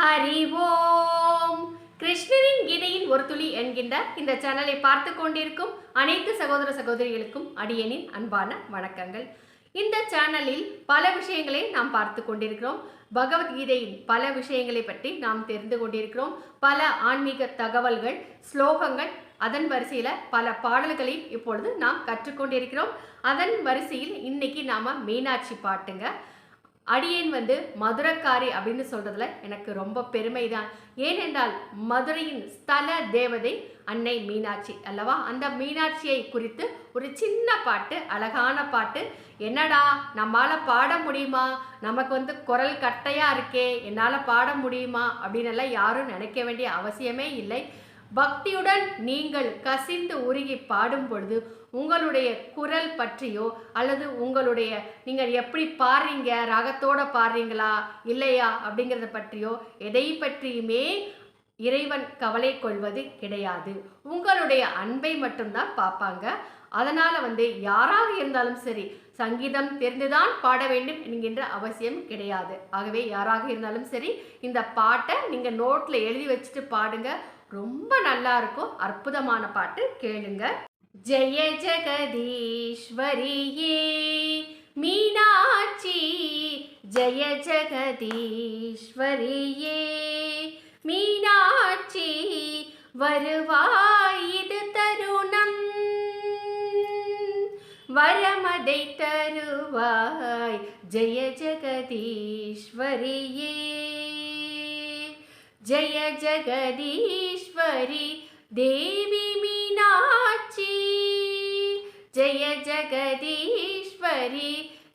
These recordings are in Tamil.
ஹரி ஓம். கிருஷ்ணரின் கீதையின் ஒரு துளி என்கின்ற இந்த சேனலை பார்த்து கொண்டிருக்கும் அனைத்து சகோதர சகோதரிகளுக்கும் அடியனின் அன்பான வணக்கங்கள். இந்த சேனலில் பல விஷயங்களை நாம் பார்த்து கொண்டிருக்கிறோம். பகவத்கீதையின் பல விஷயங்களை பற்றி நாம் தெரிந்து கொண்டிருக்கிறோம். பல ஆன்மீக தகவல்கள் ஸ்லோகங்கள் அதன் வரிசையில் பல பாடல்களை இப்பொழுது நாம் கற்றுக்கொண்டிருக்கிறோம் அதன் வரிசையில் இன்னைக்கு நாம மீனாட்சி பாட்டுங்க. அடியேன் வந்து மதுரக்காரி அப்படின்னு சொல்கிறதுல எனக்கு ரொம்ப பெருமை தான் ஏனென்றால் மதுரையின் ஸ்தல தேவதை அன்னை மீனாட்சி அல்லவா? அந்த மீனாட்சியை குறித்து ஒரு சின்ன பாட்டு அழகான பாட்டு. என்னடா நம்மால பாட முடியுமா? நமக்கு வந்து குரல் கட்டையாக இருக்கே என்னால் பாட முடியுமா? அப்படின்னு எல்லாம் யாரும் நினைக்க வேண்டிய அவசியமே இல்லை. பக்தியுடன் நீங்கள் கசிந்து உருகி பாடும் பொழுது உங்களுடைய குரல் பற்றியோ அல்லது உங்களுடைய நீங்கள் எப்படி பாடுறீங்க ரகத்தோட பாடுறீங்களா இல்லையா அப்படிங்கிறத பற்றியோ எதை பற்றியுமே இறைவன் கவலை கொள்வது கிடையாது. உங்களுடைய அன்பை மட்டும்தான் பார்ப்பாங்க. அதனால வந்து யாராக இருந்தாலும் சரி சங்கீதம் தெரிந்துதான் பாட வேண்டும் என்கின்ற அவசியம் கிடையாது. ஆகவே யாராக இருந்தாலும் சரி இந்த பாட்டை நீங்கள் நோட்டில் எழுதி வச்சுட்டு பாடுங்க. ரொம்ப நல்லா இருக்கும். அற்புதமான பாட்டு. கேளுங்க. ஜெய ஜெகதீஸ்வரியே மீனாட்சி ஜெய ஜெகதீஸ்வரியே மீனாட்சி வருவாய் இது தருணம். வரமதை தருவாய். ஜெய ஜெகதீஸ்வரியே ஜெய ஜெகதீஸ்வரி தேவி மீனாட்சி ஜெய ஜெகதீஸ்வரி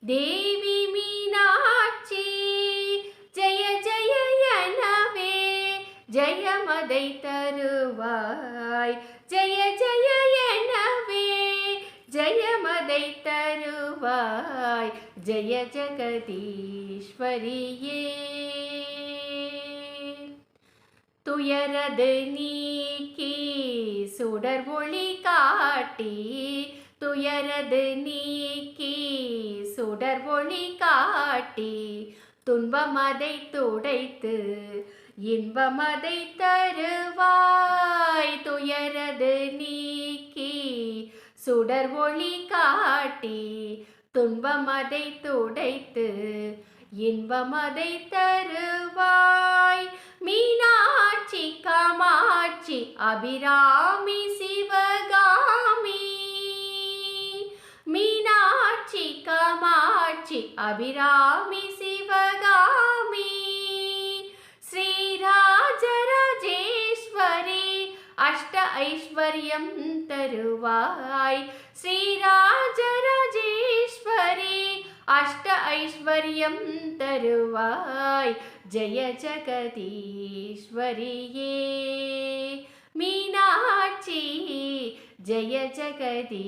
தேவி மீனாட்சி ஜெய ஜெய எனவே ஜெயமதை தருவாய் ஜெய ஜெய எனவே ஜெயமதை தருவாய் ஜெய ஜெகதீஸ்வரியே துயரது நீக்கி சுடர் ஒளி காட்டி. துயரது நீக்கி சுடர் ஒளி காட்டி. துன்பமதை துடைத்து இன்பமதை தருவாய். துயரது நீக்கி சுடர் ஒளி காட்டி. துன்பமதை துடைத்து இன்பமதை தருவாய். மீனா காமாட்சி அபிராமி சிவகாமி. மீனாட்சி காமாட்சி அபிராமி சிவகாமி. ஸ்ரீராஜராஜேஸ்வரி அஷ்ட ஐஸ்வர்யம் தருவாய். ஸ்ரீராஜராஜே அஷ்ட ஐஸ்வர்யம் தருவாய். ஜெய ஜெகதீஸ்வரியே. மீனாட்சி ஜெய ஜெகதீஸ்வரியே.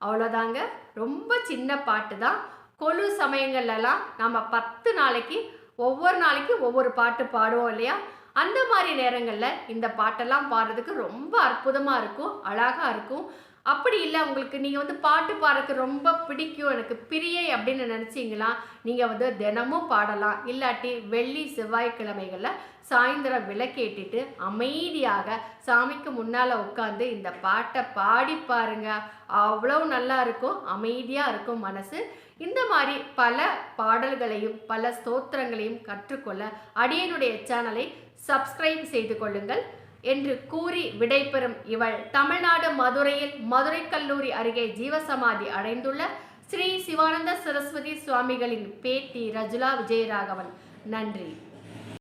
அவ்வளோதாங்க. ரொம்ப சின்ன பாட்டு தான். கொலு சமயங்கள்லாம் நம்ம பத்து நாளைக்கு ஒவ்வொரு நாளைக்கு ஒவ்வொரு பாட்டு பாடுவோம் இல்லையா? அந்த மாதிரி நேரங்களில் இந்த பாட்டெல்லாம் பாடுறதுக்கு ரொம்ப அற்புதமாக இருக்கும் அழகாக இருக்கும். அப்படி இல்லை உங்களுக்கு நீங்கள் வந்து பாட்டு பாடுறதுக்கு ரொம்ப பிடிக்கும் எனக்கு பிரியை அப்படின்னு நினச்சிங்களா நீங்கள் வந்து தினமும் பாடலாம். இல்லாட்டி வெள்ளி செவ்வாய்க்கிழமைகளில் சாயந்தரம் விளக்கேட்டிட்டு அமைதியாக சாமிக்கு முன்னால் உட்காந்து இந்த பாட்டை பாடி பாருங்க. அவ்வளோ நல்லா இருக்கும் அமைதியாக இருக்கும் மனசு. இந்த மாதிரி பல பாடல்களையும் பல ஸ்தோத்திரங்களையும் கற்றுக்கொள்ள அடியனுடைய சேனலை சப்ஸ்கிரைப் செய்து கொள்ளுங்கள். என்று கூறி விடைபெறும் இவள். தமிழ்நாடு மதுரையில் மதுரை கல்லூரி அருகே ஜீவசமாதி அடைந்துள்ள ஸ்ரீ சிவானந்த சரஸ்வதி சுவாமிகளின் பேத்தி ரஜுலா விஜயராகவன். நன்றி.